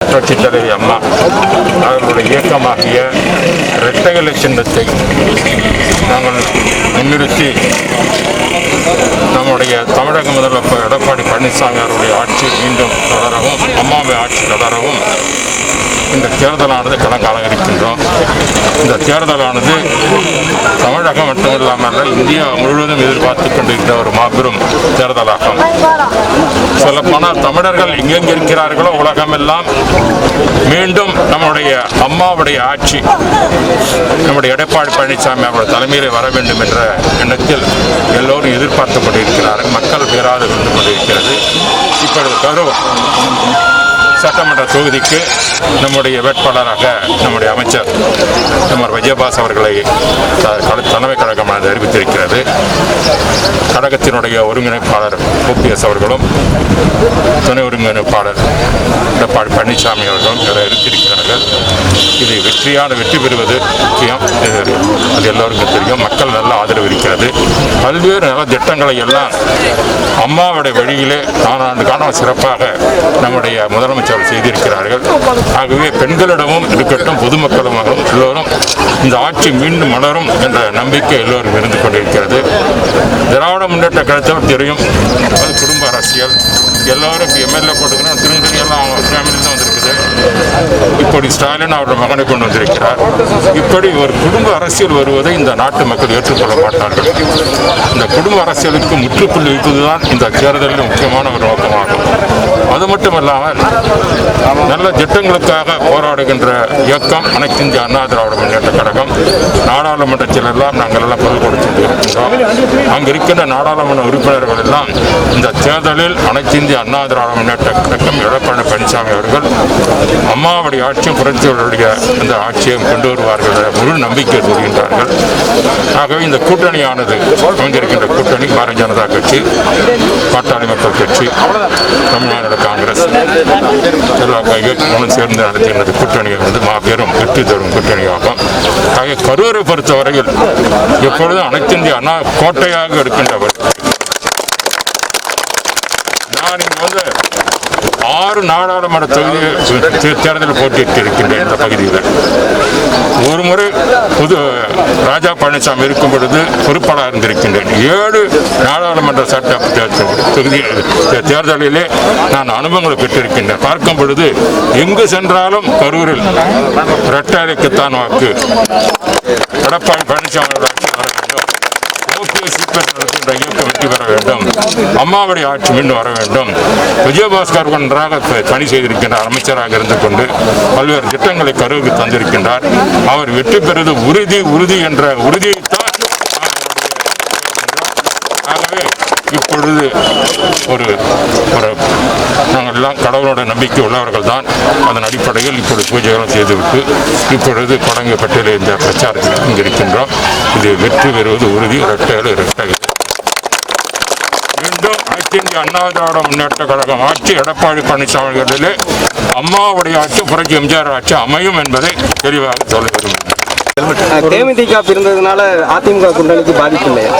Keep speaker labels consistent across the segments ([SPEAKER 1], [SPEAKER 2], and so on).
[SPEAKER 1] புரட்சித் தலைவி அம்மா அவர்களுடைய இயக்கமாகிய இரட்டைகளை சின்னத்தை நாங்கள் முன்னிறுத்தி நம்முடைய தமிழக முதல்வர் எடப்பாடி பழனிசாமி அவருடைய ஆட்சி மீண்டும் தொடரவும் அம்மாவை ஆட்சி தொடரவும் இந்த தேர்தலானது கணக்கு அலங்கரிக்கின்றோம் இந்த தேர்தலானது தமிழகம் மட்டுமில்லாமல் இந்தியா முழுவதும் எதிர்பார்த்து கொண்டிருக்கிற ஒரு மாபெரும் தேர்தலாகும். சொல்லப்போனால் தமிழர்கள் எங்கெங்க இருக்கிறார்களோ உலகமெல்லாம் மீண்டும் நம்முடைய அம்மாவுடைய ஆட்சி நம்முடைய எடப்பாடி பழனிசாமி அவருடைய தலைமையில் வர வேண்டும் என்ற எண்ணத்தில் எல்லோரும் எதிர்பார்த்து கொண்டிருக்கிறார்கள். மக்கள் பேராது கொண்டு கொண்டிருக்கிறது. இப்பொழுது கரு சட்டமன்ற தொகுதிக்கு நம்முடைய வேட்பாளராக நம்முடைய அமைச்சர் நம்ம விஜயபாஸ் அவர்களை த- கல- தலைமை கழகமாக அறிவித்திருக்கிறது. கழகத்தினுடைய ஒருங்கிணைப்பாளர் ஓபிஎஸ் அவர்களும் துணை ஒருங்கிணைப்பாளர் எடப்பாடி பழனிசாமி அவர்களும் இதை அறிவித்திருக்கிறார்கள் இது வெற்றியான வெற்றி பெறுவது முக்கியம். அது எல்லோருக்கும் தெரியும். மக்கள் நல்ல ஆதரவு இருக்கிறது. பல்வேறு நல திட்டங்களை எல்லாம் அம்மாவுடைய வழியிலே நாலாண்டு காலம் சிறப்பாக நம்முடைய முதலமைச்சர் செய்திருக்கிறார்கள். ஆகவே பெண்களிடமும் இருக்கட்டும் பொதுமக்களுமாகவும் எல்லோரும் இந்த ஆட்சி மீண்டும் மலரும் என்ற நம்பிக்கை எல்லோரும் இருந்து கொண்டிருக்கிறது. திராவிட முன்னேற்ற கழகம் தெரியும். அது குடும்ப அரசியல். எல்லாரும் எம்எல்ஏ போட்டுக்கணும் திருநெல்வேலியெல்லாம் அவங்க ஃபேமிலி தான் வந்திருக்குது. இப்படி ஸ்டாலின் அவரோட மகனை கொண்டு வந்திருக்கிறார். இப்படி ஒரு குடும்ப அரசியல் வருவதை இந்த நாட்டு மக்கள் ஏற்றுக்கொள்ள மாட்டார்கள். இந்த குடும்ப அரசியலுக்கு முற்றுப்புள்ளி வைப்பதுதான் இந்த தேர்தலில் முக்கியமான ஒரு நோக்கமாகும். அது மட்டும் இல்லாமல் நல்ல திட்டங்களுக்காக போராடுகின்ற இயக்கம் அனைத்து இந்திய அண்ணா திராவிட முன்னேற்ற கழகம் நாடாளுமன்றத்தில் எல்லாம் நாங்கள் எல்லாம் பொருள் கொடுத்து இருக்கின்றோம் அங்கு இருக்கின்ற நாடாளுமன்ற உறுப்பினர்கள் எல்லாம் இந்த தேர்தல் முதலில் அனைத்திந்திய அண்ணா திராவிட முன்னேற்ற கழகம் எடப்பாடி பழனிசாமி அவர்கள் அம்மாவுடைய ஆட்சியும் புரட்சிகளுடைய இந்த ஆட்சியும் கொண்டு வருவார்கள் முழு நம்பிக்கை கூறுகின்றார்கள். ஆகவே இந்த கூட்டணியானது அமைந்திருக்கின்ற கூட்டணி பாரதிய ஜனதா கட்சி பாட்டாளி மக்கள் கட்சி தமிழ்நாடு காங்கிரஸ். எல்லா சேர்ந்து நடத்துகின்றது கூட்டணியை வந்து மாபெரும் வெற்றி தரும் கூட்டணியாகும். ஆகிய கரூரை பொறுத்தவரையில் எப்பொழுதும் அனைத்திந்திய அண்ணா கோட்டையாக இருக்கின்றவர் நான் ஆறு நாடாளுமன்ற தொகுதி தே- தேர்தல் போட்டியிட்டு இருக்கின்றேன் இந்த பகுதியில். ஒரு முறை புது ராஜா பழனிசாமி இருக்கும் பொழுது பொறுப்பாளர் இருந்திருக்கின்றேன். ஏழு நாடாளுமன்ற சட்ட தொகுதி தேர்தலிலே நான் அனுபவங்களை பெற்றிருக்கின்றேன். பார்க்கும் பொழுது எங்கு சென்றாலும் கரூரில் இரட்டைக்குத்தான் வாக்கு. எடப்பாடி பழனிசாமி அவர்கள் ஆட்சி வர வேண்டும் ஓபிஎஸ் நடத்துகின்ற இயக்கம் வெற்றி பெற வேண்டும் அம்மாவுடைய ஆட்சி மீண்டும் வர வேண்டும். விஜயபாஸ்கர் ஒன்றாக பணி செய்திருக்கின்றார் அமைச்சராக இருந்து கொண்டு பல்வேறு திட்டங்களை கருவுக்கு தந்திருக்கின்றார். அவர் வெற்றி பெறுவது உறுதி உறுதி என்ற உறுதியைத்தான் ஆகவே இப்பொழுது ஒரு ஒரு நாங்கள் எல்லாம் கடவுளோட நம்பிக்கை உள்ளவர்கள் தான் அதன் அடிப்படையில் இப்பொழுது பூஜைகளும் செய்துவிட்டு இப்பொழுது கொடங்கு பட்டியலில் இந்த பிரச்சாரத்தில் இருக்கின்றோம் இது வெற்றி பெறுவது உறுதி இரட்டையில் இரட்டை மீண்டும் அனைத்து இந்திய அண்ணா திராவிட முன்னேற்ற கழகம் ஆட்சி எடப்பாடி பழனிசாமி அவர்களிலே அம்மாவுடைய ஆட்சி புரட்சி எம்ஜிஆர் ஆட்சி அமையும் என்பதை தெளிவாக சொல்ல விரும்புகிறேன்.
[SPEAKER 2] தேமுதிக பிறந்ததுனால அதிமுக கூட்டணிக்கு பாதிப்பு இல்லையா?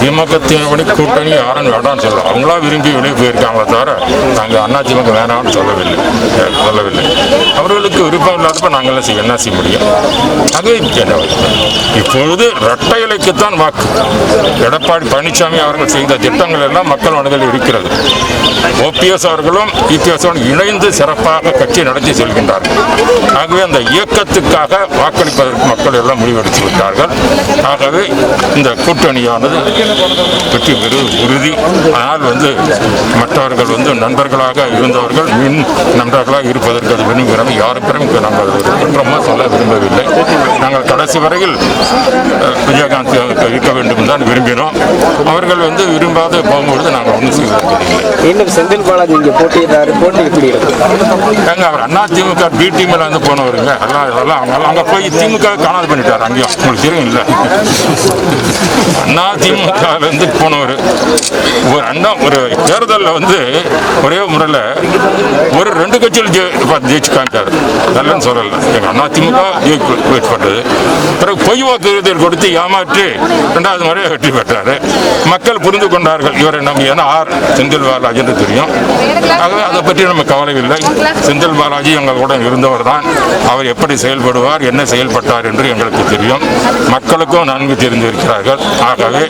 [SPEAKER 1] திமுக திமுக கூட்டணி யாரும் வேண்டாம்னு சொல்ல அவங்களா விரும்பி வெளியே போயிருக்காங்களே தவிர நாங்கள் அண்ணா திமுக வேணாம்னு சொல்லவில்லை. சொல்லவில்லை. அவர்களுக்கு விருப்பம் இல்லாதப்ப நாங்கள் என்ன செய்ய என்ன செய்ய முடியும்? அது இப்பொழுது இரட்டை இலைக்குத்தான் வாக்கு. எடப்பாடி பழனிசாமி அவர்கள் செய்த திட்டங்கள் எல்லாம் மக்கள் மனதில் இருக்கிறது. ஓபிஎஸ் அவர்களும் இபிஎஸ் இணைந்து சிறப்பாக கட்சி நடத்தி செல்கின்றார்கள். ஆகவே அந்த இயக்கத்துக்கு இயக்கத்துக்காக வாக்களிப்பதற்கு மக்கள் எல்லாம் முடிவெடுத்து விட்டார்கள். ஆகவே இந்த கூட்டணியானது வெற்றி பெறுவது உறுதி. ஆனால் வந்து மற்றவர்கள் வந்து நண்பர்களாக இருந்தவர்கள் மின் நண்பர்களாக இருப்பதற்கு அது விரும்புகிறோம் யாருக்கும் நாங்கள் குற்றமாக சொல்ல விரும்பவில்லை. நாங்கள் கடைசி வரையில் விஜயகாந்த் இருக்க வேண்டும் தான் விரும்பினோம். அவர்கள் வந்து விரும்பாத போகும்பொழுது நாங்கள் ஒன்றும் செய்வதற்கு
[SPEAKER 2] இன்னும் செந்தில் பாலாஜி இங்க போட்டியிட்டாரு போட்டி எப்படி இருக்கும்
[SPEAKER 1] அவர் அண்ணா திமுக பி டீமில் வந்து போனவருங்க. எல்லாம் அதெல்லாம் அவங்க அங்கே போய் திமுக காணாது பண்ணிட்டார். அங்கேயும் உங்களுக்கு தெரியும் இல்லை அண்ணா திமுகலேருந்து போனவர். ஒரு அண்ணா ஒரு தேர்தலில் வந்து ஒரே முறையில் ஒரு ரெண்டு கட்சியில் ஜெ ஜெயிச்சு காமிட்டார் நல்லன்னு சொல்லல. எங்கள் அண்ணா திமுக ஜெயிக்கப்பட்டது பிறகு பொய் வாக்குறுதிகள் கொடுத்து ஏமாற்றி ரெண்டாவது முறையை வெற்றி பெற்றார். மக்கள் புரிந்து கொண்டார்கள். இவரை நம்ம ஏன்னா ஆர் செந்தில் பாலாஜி என்று தெரியும். ஆகவே அதை பற்றி நம்ம கவலை இல்லை செந்தில் பாலாஜி எங்களுடன் இருந்தவர் தான். அவர் எப்படி செயல்படுவார் என்ன செயல்பட்டார் என்று எங்களுக்கு தெரியும். மக்களுக்கும் நன்கு தெரிந்திருக்கிறார்கள். ஆகவே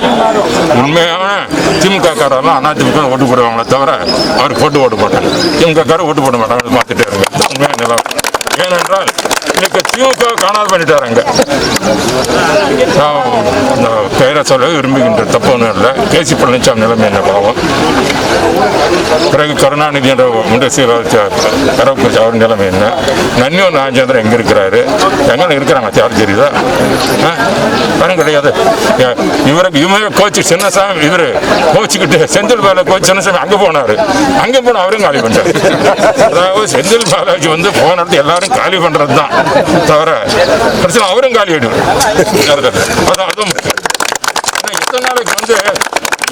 [SPEAKER 1] உண்மையான திமுக காரெல்லாம் அண்ணா ஓட்டு போடுவாங்களே தவிர அவர் போட்டு ஓட்டு போட்டாங்க திமுக கார ஓட்டு போட மாட்டாங்க பார்த்துட்டே இருக்காங்க உண்மையான நிலவரம். ஏனென்றால் இன்னைக்கு திமுக காணாது பண்ணிட்டாருங்க பெயரை சொல்ல விரும்புகின்ற தப்பு ஒன்றும் இல்லை. கேசி பழனிசாமி நிலைமை என்ன பாவம்? பிறகு கருணாநிதி என்ற முந்தைய செயலாளர் கரவுக்கு அவர் நிலைமை என்ன? நன்னியோ ராஜேந்திரன் எங்கே இருக்கிறாரு? எங்கே இருக்கிறாங்க சார்ஜரி தான் ஆ? யாரும் கிடையாது. இவருக்கு இவங்க கோச்சு சின்னசாமி இவர் கோச்சுக்கிட்டு செந்தில் பாலா கோச் சின்னசாமி அங்கே போனார். அங்கே போன அவரும் காலி பண்ணிட்டார் அதாவது செந்தில் பாலாஜி வந்து போன இடத்துல எல்லாரும் காலி பண்ணுறது தான் தவிர பிரச்சனை அவரும் காலி ஆயிடுவார். அதான் அதுவும் முக்கியம். நாளைக்கு வந்து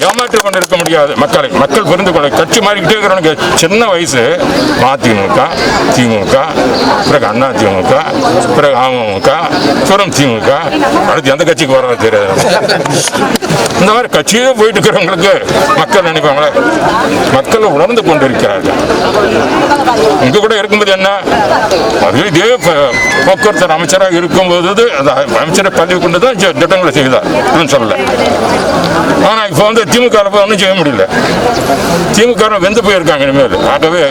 [SPEAKER 1] ஏமாற்றி கொண்டு இருக்க முடியாது. மக்களை மக்கள் புரிந்து கொள்ள கட்சி மாறிக்கிட்டே இருக்கிறவனுக்கு சின்ன வயசு மதிமுக திமுக பிறகு அண்ணா திமுக பிறகு அமமுக பிறகு திமுக அடுத்து எந்த கட்சிக்கு வர்றது தெரியாது. இந்த மாதிரி கட்சியே போயிட்டு இருக்கிறவங்களுக்கு மக்கள் நினைப்பாங்களே மக்கள் உணர்ந்து கொண்டிருக்கிறார்கள். இங்க கூட இருக்கும்போது என்ன? அது இதே போக்குவரத்து அமைச்சராக இருக்கும்போது அந்த அமைச்சரை பதவி கொண்டு தான் திட்டங்களை செய்தார். சொல்லல. ஆனால் இப்போ வந்து திமுக ஒன்றும் செய்ய முடியல. திமுக வெந்து போயிருக்காங்க இனிமேல். ஆகவே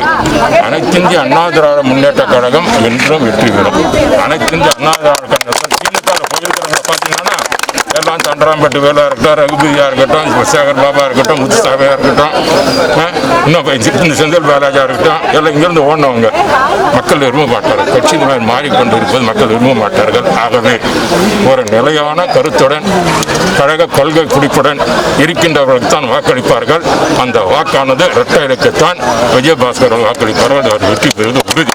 [SPEAKER 1] அனைத்திந்திய அண்ணா திராவிட முன்னேற்ற கழகம் என்றும் வெற்றி பெறும். அனைத்திந்திய அண்ணா திராவிட கழகம் திமுக ல போயிருக்கிறவங்க பார்த்தீங்கன்னா எல்லாம் தண்டராம்பட்டு வேலா இருக்கட்டும் ரகுபதியா இருக்கட்டும் சேகர் பாபா இருக்கட்டும் முத்துசாமியா இருக்கட்டும் இன்னும் இப்ப இந்த செந்தில் பாலாஜா இருக்கட்டும் எல்லாம் இங்கிருந்து ஓடினவங்க. மக்கள் விரும்ப மாட்டார்கள் கட்சி மாதிரி மாறிக்கொண்டு இருப்பது மக்கள் விரும்ப மாட்டார்கள் ஆகவே ஒரு நிலையான கருத்துடன் கழக கொள்கை குறிப்புடன் இருக்கின்றவர்களுக்கு தான் வாக்களிப்பார்கள். அந்த வாக்கானது இரட்டை இலக்கத்தான் விஜயபாஸ்கர் வாக்களிப்பார்கள். அவர் வெற்றி பெறுவது உறுதி.